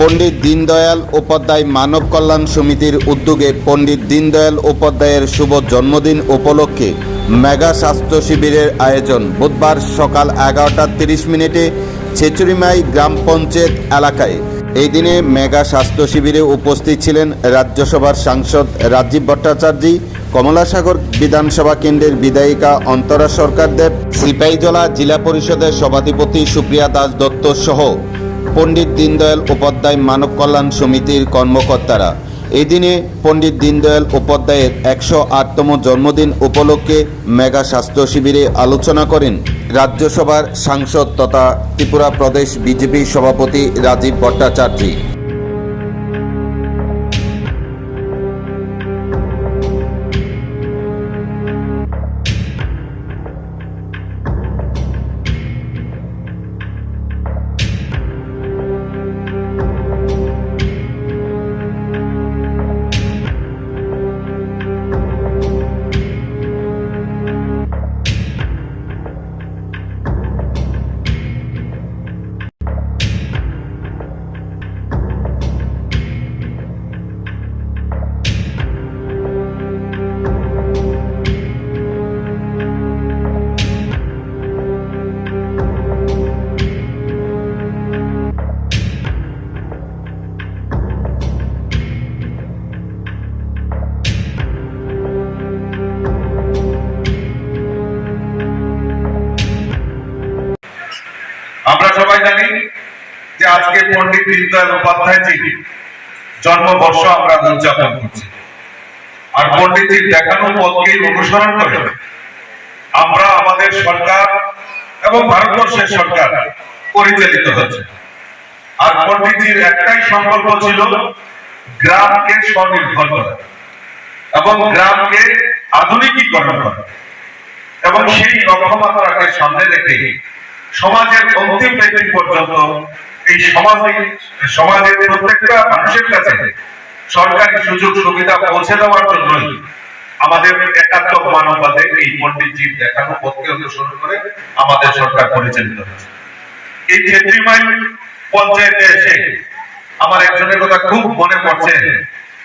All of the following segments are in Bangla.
পণ্ডিত দীনদয়াল উপাধ্যায় মানব কল্যাণ সমিতির উদ্যোগে পণ্ডিত দীনদয়াল উপাধ্যায়ের শুভ জন্মদিন উপলক্ষে মেগা স্বাস্থ্য শিবিরের আয়োজন। বুধবার সকাল এগারোটা তিরিশ মিনিটে ছেচুরিমাই গ্রাম পঞ্চায়েত এলাকায়। এই দিনে মেগা স্বাস্থ্য শিবিরে উপস্থিত ছিলেন রাজ্যসভার সাংসদ রাজীব ভট্টাচার্য, কমলাসাগর বিধানসভা কেন্দ্রের বিধায়িকা অন্তরা সরকার দেব, সিপাহীজলা জেলা পরিষদের সভাধিপতি সুপ্রিয়া দাস দত্ত সহ পণ্ডিত দীনদয়াল উপাধ্যায় মানব কল্যাণ সমিতির কর্মকর্তারা। এই দিনে পণ্ডিত দীনদয়াল উপাধ্যায়ের একশো আটতম জন্মদিন উপলক্ষে মেগা স্বাস্থ্য শিবিরে আলোচনা করেন রাজ্যসভার সাংসদ তথা ত্রিপুরা প্রদেশ বিজেপি সভাপতি রাজীব ভট্টাচার্য। সবাই জানি যে আজকে পণ্ডিত দীনদয়াল উপাধ্যায়জি জন্মবর্ষ আমরা উদযাপন করছি। আর পণ্ডিতজির দেখানো পথকে অনুসরণ করে আমরা আমাদের সরকার এবং ভারতবর্ষের সরকার পরিচালিত হচ্ছে। আর পণ্ডিতজির একটাই সংকল্প ছিল গ্রামকে স্বনির্ভর করা এবং গ্রামকে আধুনিকীকরণ করা এবং সেই লক্ষ্যমাত্রাকে সামনে রেখে সমাজের অন্তিম ব্যক্তি পর্যন্ত এই সমাজে, সমাজের প্রত্যেকটা মানুষের কাছে সরকারি সুযোগ সুবিধা পৌঁছে দেওয়ার জন্যই আমাদের একাত্মক মানববাদে এই পণ্ডিতজির দেখানো পথকে অনুসরণ করে আমাদের সরকার পরিচালিত হচ্ছে এই ক্ষেত্রিমাইল পঞ্চায়েতে এসে আমার একজনের কথা খুব মনে পড়ছে,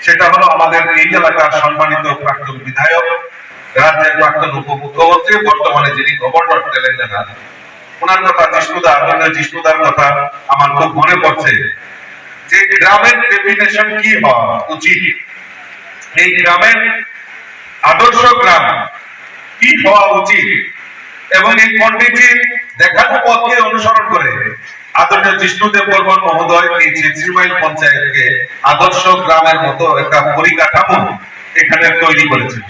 সেটা হলো আমাদের এই এলাকার সম্মানিত প্রাক্তন বিধায়ক, রাজ্যের প্রাক্তন উপমুখ্যমন্ত্রী, বর্তমানে যিনি গভর্নর তেলেঙ্গানা। ওনার কথা জিষ্ণুদা আনন্দ জিষ্ণুদার কথা আমার খুব মনে পড়ছে। যে গ্রামের ডেফিনেশন কি হওয়া উচিত? এই গ্রামের আদর্শ গ্রাম কি হওয়া উচিত? এবং এই পণ্ডিতজির দেখানো পথকে অনুসরণ করে? আদর্শ জিষ্ণুদেব বর্মন মহোদয় এই ছেত্রীমাইল পঞ্চায়েতকে আদর্শ গ্রামের মতো একটা পরিকাঠামো এখানে তৈরি করেছেন।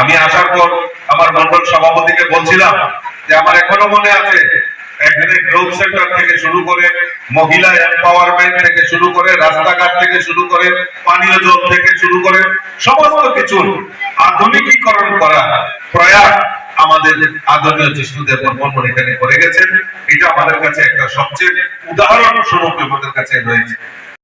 আমি আসার পর আমার মন্ডল সভাপতিকে বলছিলাম যে আমার এখনও মনে আছে, এখানে গ্রোথ সেন্টার থেকে শুরু করে মহিলা এম্পাওয়ারমেন্ট থেকে শুরু করে, রাস্তাঘাট থেকে শুরু করে, পানীয় জল থেকে শুরু করে, সমস্ত কিছুর আধুনিকীকরণ করা প্রয়াস আমাদের আদরণীয় বর্মন এখানে করে গেছেন। এটা আমাদের কাছে একটা সবচেয়ে উদাহরণ স্বরূপ আমাদের কাছে রয়েছে।